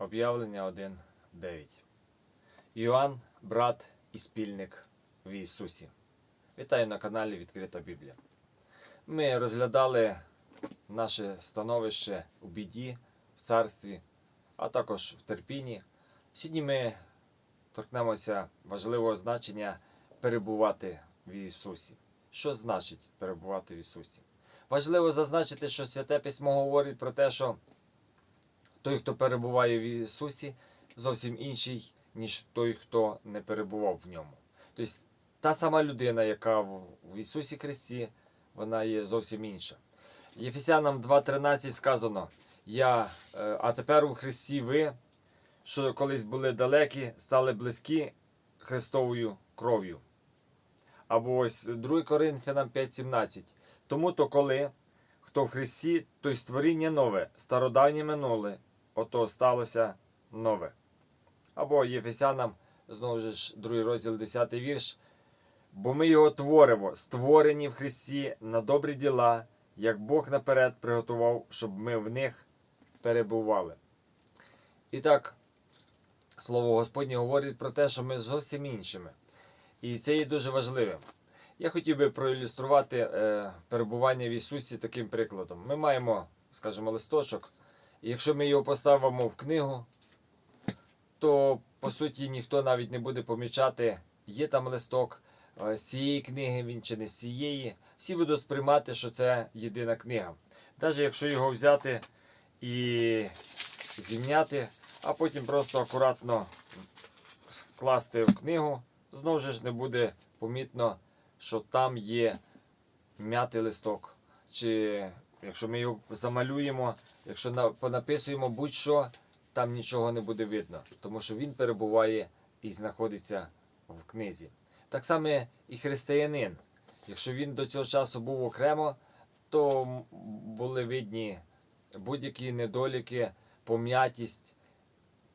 Об'явлення 1.9. Іоанн, брат і спільник в Ісусі. Вітаю на каналі Відкрита Біблія. Ми розглядали наше становище у біді, в царстві, а також в терпінні. Сьогодні ми торкнемося важливого значення перебувати в Ісусі. Що значить перебувати в Ісусі? Важливо зазначити, що Святе Письмо говорить про те, що той, хто перебуває в Ісусі, зовсім інший, ніж той, хто не перебував в ньому. Тобто та сама людина, яка в Ісусі Христі, вона є зовсім інша. Єфесянам 2.13 сказано: Я, е, а тепер у Христі ви, що колись були далекі, стали близькі Христовою кров'ю. Або ось 2 Коринфянам 5.17. Тому то коли хто в Христі, то й створіння нове, стародавнє минуле, ото сталося нове. Або Єфесянам, знову ж 2 розділ 10 вірш. Бо ми його творимо, створені в Христі на добрі діла, як Бог наперед приготував, щоб ми в них перебували. І так, слово Господнє говорить про те, що ми зовсім іншими. І це є дуже важливим. Я хотів би проілюструвати е, перебування в Ісусі таким прикладом. Ми маємо, скажімо, листочок, якщо ми його поставимо в книгу, то по суті ніхто навіть не буде помічати, є там листок е, з цієї книги він чи не з цієї. Всі будуть сприймати, що це єдина книга. Навіть якщо його взяти і зімняти, а потім просто акуратно скласти в книгу, знову ж не буде помітно, що там є м'ятий листок. Чи якщо ми його замалюємо, якщо понаписуємо будь-що, там нічого не буде видно, тому що він перебуває і знаходиться в книзі. Так само і християнин. Якщо він до цього часу був окремо, то були видні будь-які недоліки, пом'ятість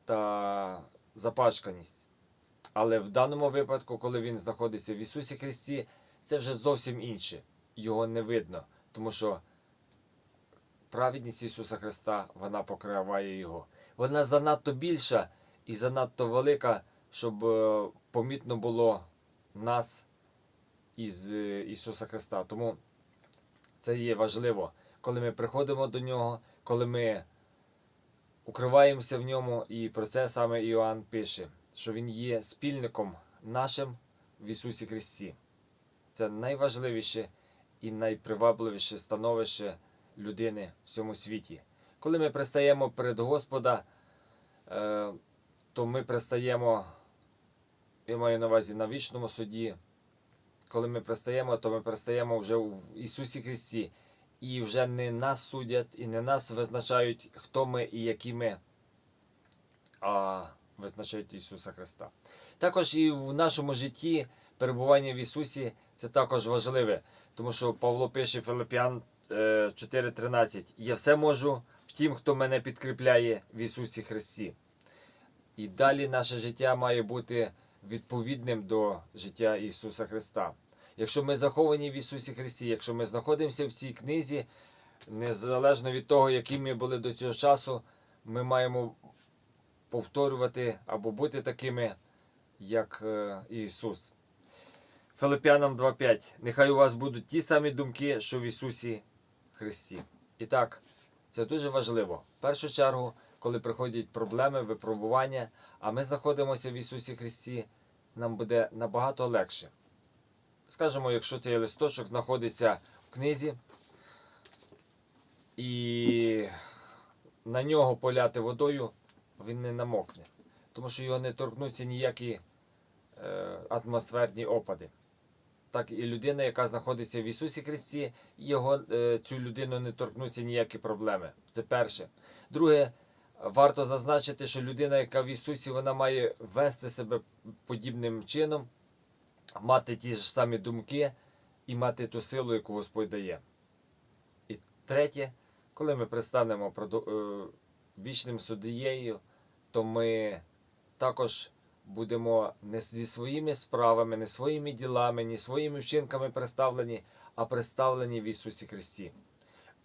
та запачканість. Але в даному випадку, коли він знаходиться в Ісусі Христі, це вже зовсім інше. Його не видно, тому що праведність Ісуса Христа вона покриває Його. Вона занадто більша і занадто велика, щоб е, помітно було нас із е, Ісуса Христа. Тому це є важливо, коли ми приходимо до Нього, коли ми укриваємося в ньому, і про це саме Іоанн пише, що Він є спільником нашим в Ісусі Христі. Це найважливіше і найпривабливіше становище людини в цьому світі. Коли ми пристаємо перед Господа, е, то ми пристаємо, я маю на увазі на вічному суді. Коли ми пристаємо, то ми пристаємо вже в Ісусі Христі. І вже не нас судять, і не нас визначають, хто ми і які ми, а визначають Ісуса Христа. Також і в нашому житті перебування в Ісусі це також важливе, тому що Павло пише Филип'ян е, 4:13: Я все можу в тім, хто мене підкріпляє в Ісусі Христі. І далі наше життя має бути відповідним до життя Ісуса Христа. Якщо ми заховані в Ісусі Христі, якщо ми знаходимося в цій книзі, незалежно від того, які ми були до цього часу, ми маємо повторювати або бути такими, як е, Ісус. Филип'янам 2.5. Нехай у вас будуть ті самі думки, що в Ісусі Христі. І так, це дуже важливо. В першу чергу, коли приходять проблеми, випробування, а ми знаходимося в Ісусі Христі, нам буде набагато легше. Скажімо, якщо цей листочок знаходиться в книзі, і на нього поляти водою, він не намокне, тому що його не торкнуться ніякі е, атмосферні опади. Так і людина, яка знаходиться в Ісусі Христі, його, е, цю людину не торкнуться ніякі проблеми. Це перше. Друге, варто зазначити, що людина, яка в Ісусі, вона має вести себе подібним чином, мати ті ж самі думки і мати ту силу, яку Господь дає. І третє, коли ми пристанемо е, вічним суддією, то ми також будемо не зі своїми справами, не своїми ділами, ні своїми вчинками представлені, а представлені в Ісусі Христі.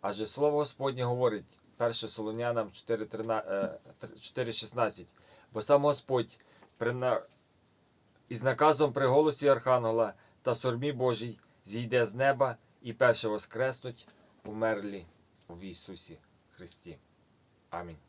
Адже Слово Господнє говорить, 1 Солонянам 4.16. Бо сам Господь із наказом при голосі Архангела та сормі Божій зійде з неба і перше воскреснуть умерлі в Ісусі Христі. Амінь.